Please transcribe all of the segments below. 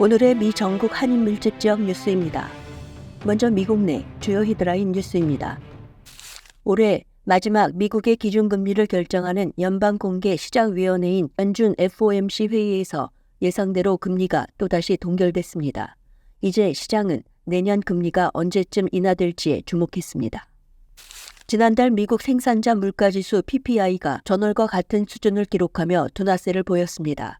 오늘의 미 전국 한인 밀집 지역 뉴스입니다. 먼저 미국 내 주요 히드라인 뉴스입니다. 올해 마지막 미국의 기준금리를 결정하는 연방공개 시장위원회인 연준 FOMC 회의에서 예상대로 금리가 또다시 동결됐습니다. 이제 시장은 내년 금리가 언제쯤 인하될지에 주목했습니다. 지난달 미국 생산자 물가지수 PPI가 전월과 같은 수준을 기록하며 둔화세를 보였습니다.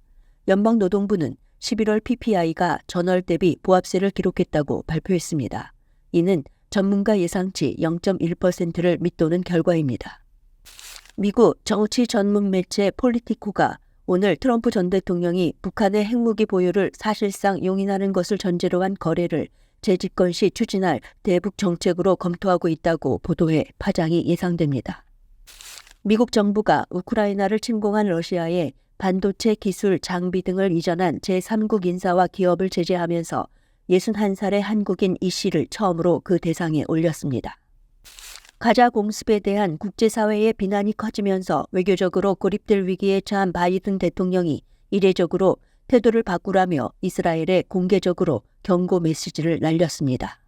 연방노동부는 11월 PPI가 전월 대비 보합세를 기록했다고 발표했습니다. 이는 전문가 예상치 0.1%를 밑도는 결과입니다. 미국 정치 전문 매체 폴리티코가 오늘 트럼프 전 대통령이 북한의 핵무기 보유를 사실상 용인하는 것을 전제로 한 거래를 재집권 시 추진할 대북 정책으로 검토하고 있다고 보도해 파장이 예상됩니다. 미국 정부가 우크라이나를 침공한 러시아에 반도체 기술, 장비 등을 이전한 제3국 인사와 기업을 제재하면서 61살의 한국인 이 씨를 처음으로 그 대상에 올렸습니다. 가자 공습에 대한 국제사회의 비난이 커지면서 외교적으로 고립될 위기에 처한 바이든 대통령이 이례적으로 태도를 바꾸라며 이스라엘에 공개적으로 경고 메시지를 날렸습니다.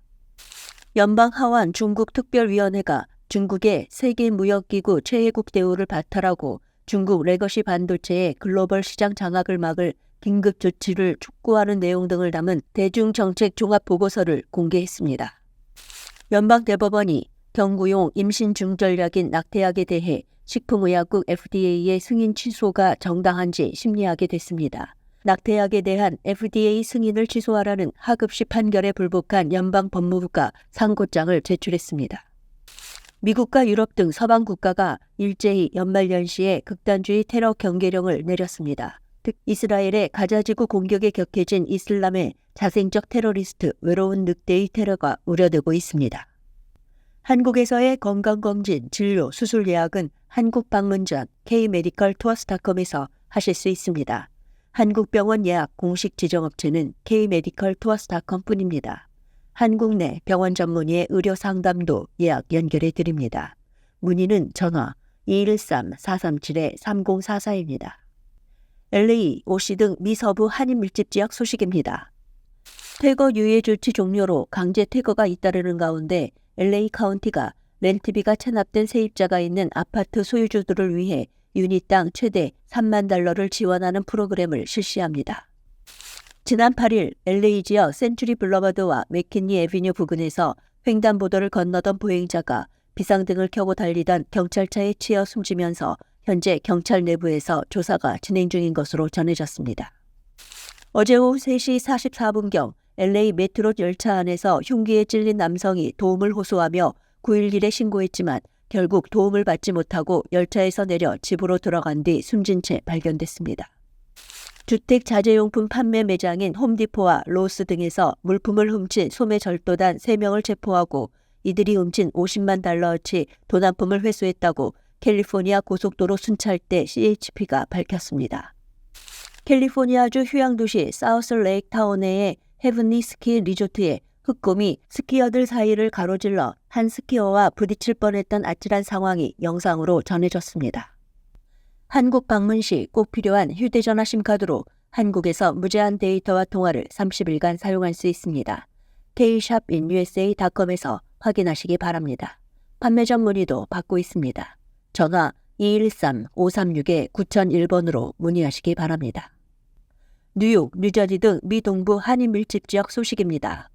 연방 하원 중국 특별위원회가 중국의 세계무역기구 최혜국 대우를 바탈하고 중국 레거시 반도체의 글로벌 시장 장악을 막을 긴급 조치를 촉구하는 내용 등을 담은 대중정책 종합 보고서를 공개했습니다. 연방대법원이 경구용 임신 중절약인 낙태약에 대해 식품의약국 FDA의 승인 취소가 정당한지 심리하게 됐습니다. 낙태약에 대한 FDA 승인을 취소하라는 하급시 판결에 불복한 연방 법무부가 상고장을 제출했습니다. 미국과 유럽 등 서방 국가가 일제히 연말연시에 극단주의 테러 경계령을 내렸습니다. 특 이스라엘의 가자지구 공격에 격해진 이슬람의 자생적 테러리스트 외로운 늑대의 테러가 우려되고 있습니다. 한국에서의 건강검진, 진료, 수술 예약은 한국 방문 전 K메디컬 투어스닷컴에서 하실 수 있습니다. 한국병원 예약 공식 지정업체는 K메디컬 투어스닷컴 뿐입니다. 한국 내 병원 전문의의 의료 상담도 예약 연결해 드립니다. 문의는 전화 213-437-3044입니다. LA, 오시 등 미서부 한인 밀집 지역 소식입니다. 퇴거 유예 조치 종료로 강제 퇴거가 잇따르는 가운데 LA 카운티가 렌트비가 체납된 세입자가 있는 아파트 소유주들을 위해 유니땅 최대 3만 달러를 지원하는 프로그램을 실시합니다. 지난 8일 LA 지역 센츄리 블러버드와 맥키니 에비뉴 부근에서 횡단보도를 건너던 보행자가 비상등을 켜고 달리던 경찰차에 치여 숨지면서 현재 경찰 내부에서 조사가 진행 중인 것으로 전해졌습니다. 어제 오후 3시 44분경 LA 메트로 열차 안에서 흉기에 찔린 남성이 도움을 호소하며 911에 신고했지만 결국 도움을 받지 못하고 열차에서 내려 집으로 들어간 뒤 숨진 채 발견됐습니다. 주택 자재용품 판매 매장인 홈디포와 로스 등에서 물품을 훔친 소매 절도단 3명을 체포하고 이들이 훔친 50만 달러어치 도난품을 회수했다고 캘리포니아 고속도로 순찰대 CHP가 밝혔습니다. 캘리포니아주 휴양도시 사우스 레이크 타운의 헤븐리 스키 리조트에 흑곰이 스키어들 사이를 가로질러 한 스키어와 부딪힐 뻔했던 아찔한 상황이 영상으로 전해졌습니다. 한국 방문 시 꼭 필요한 휴대전화 심카드로 한국에서 무제한 데이터와 통화를 30일간 사용할 수 있습니다. kshopinUSA.com에서 확인하시기 바랍니다. 판매점 문의도 받고 있습니다. 전화 213-536-9001번으로 문의하시기 바랍니다. 뉴욕, 뉴저지 등 미 동부 한인 밀집 지역 소식입니다.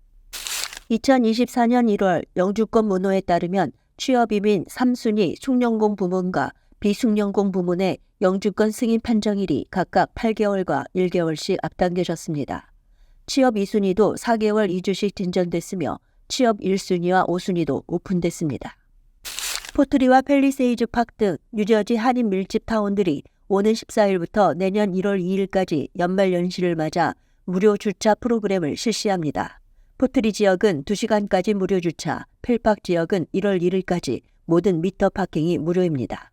2024년 1월 영주권 문호에 따르면 취업이민 3순위 숙련공 부문과 비숙련공 부문의 영주권 승인 판정일이 각각 8개월과 1개월씩 앞당겨졌습니다. 취업 2순위도 4개월 2주씩 진전됐으며 취업 1순위와 5순위도 오픈됐습니다. 포트리와 펠리세이즈 팍 등 뉴저지 한인 밀집 타운들이 오는 14일부터 내년 1월 2일까지 연말 연시를 맞아 무료 주차 프로그램을 실시합니다. 포트리 지역은 2시간까지 무료 주차, 펠팍 지역은 1월 1일까지 모든 미터 파킹이 무료입니다.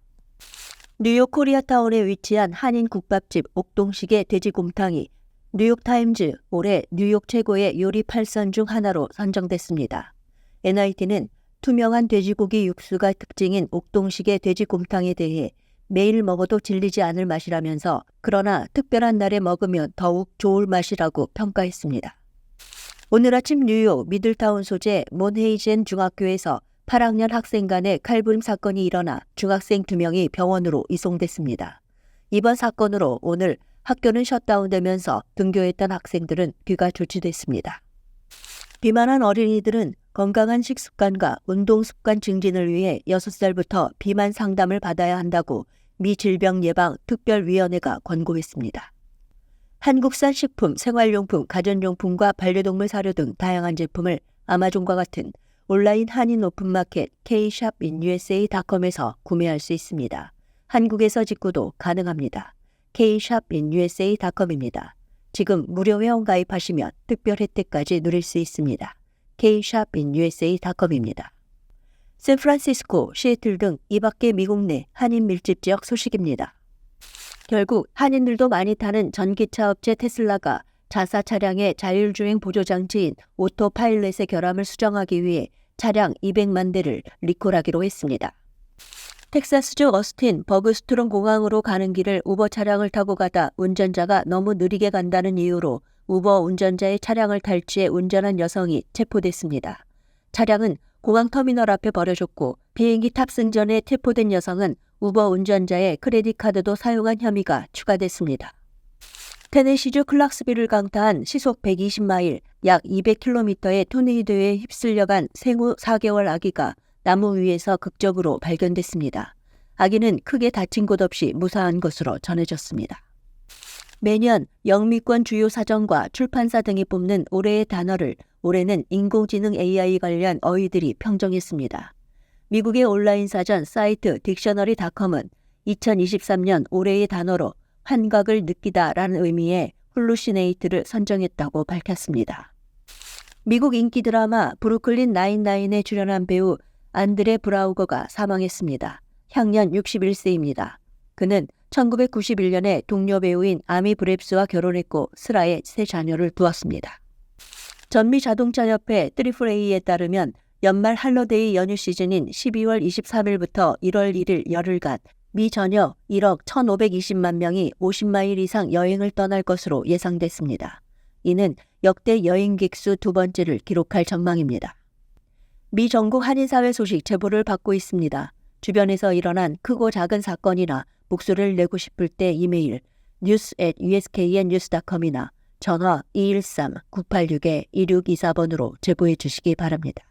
뉴욕 코리아타운에 위치한 한인 국밥집 옥동식의 돼지곰탕이 뉴욕타임즈 올해 뉴욕 최고의 요리 8선 중 하나로 선정됐습니다. NIT는 투명한 돼지고기 육수가 특징인 옥동식의 돼지곰탕에 대해 매일 먹어도 질리지 않을 맛이라면서 그러나 특별한 날에 먹으면 더욱 좋을 맛이라고 평가했습니다. 오늘 아침 뉴욕 미들타운 소재 몬헤이젠 중학교에서 8학년 학생 간의 칼부림 사건이 일어나 중학생 2명이 병원으로 이송됐습니다. 이번 사건으로 오늘 학교는 셧다운되면서 등교했던 학생들은 귀가 조치됐습니다. 비만한 어린이들은 건강한 식습관과 운동 습관 증진을 위해 6살부터 비만 상담을 받아야 한다고 미 질병예방특별위원회가 권고했습니다. 한국산 식품, 생활용품, 가전용품과 반려동물 사료 등 다양한 제품을 아마존과 같은 온라인 한인 오픈마켓 kshopinUSA.com에서 구매할 수 있습니다. 한국에서 직구도 가능합니다. kshopinUSA.com입니다. 지금 무료 회원 가입하시면 특별 혜택까지 누릴 수 있습니다. kshopinUSA.com입니다. 샌프란시스코, 시애틀 등 이밖의 미국 내 한인 밀집 지역 소식입니다. 결국 한인들도 많이 타는 전기차 업체 테슬라가 자사 차량의 자율주행 보조장치인 오토파일렛의 결함을 수정하기 위해 차량 200만 대를 리콜하기로 했습니다. 텍사스주 어스틴 버그스트롱 공항으로 가는 길을 우버 차량을 타고 가다 운전자가 너무 느리게 간다는 이유로 우버 운전자의 차량을 탈취해 운전한 여성이 체포됐습니다. 차량은 공항 터미널 앞에 버려졌고 비행기 탑승 전에 체포된 여성은 우버 운전자의 크레딧 카드도 사용한 혐의가 추가됐습니다. 테네시주 클락스비를 강타한 시속 120마일, 약 200km의 토네이도에 휩쓸려간 생후 4개월 아기가 나무 위에서 극적으로 발견됐습니다. 아기는 크게 다친 곳 없이 무사한 것으로 전해졌습니다. 매년 영미권 주요 사전과 출판사 등이 뽑는 올해의 단어를 올해는 인공지능 AI 관련 어휘들이 평정했습니다. 미국의 온라인 사전 사이트 딕셔너리닷컴은 2023년 올해의 단어로 환각을 느끼다 라는 의미의 홀루시네이트를 선정했다고 밝혔습니다. 미국 인기 드라마 브루클린 나인나인에 출연한 배우 안드레 브라우거가 사망했습니다. 향년 61세입니다. 그는 1991년에 동료 배우인 아미 브랩스와 결혼했고 슬하에 세 자녀를 두었습니다. 전미 자동차협회 트리플A에 따르면 연말 할러데이 연휴 시즌인 12월 23일부터 1월 1일 열흘간 미 전역 1억 1,520만 명이 50마일 이상 여행을 떠날 것으로 예상됐습니다. 이는 역대 여행객 수 두 번째를 기록할 전망입니다. 미 전국 한인사회 소식 제보를 받고 있습니다. 주변에서 일어난 크고 작은 사건이나 목소리를 내고 싶을 때 이메일 news at usknnews.com이나 전화 213-986-2624번으로 제보해 주시기 바랍니다.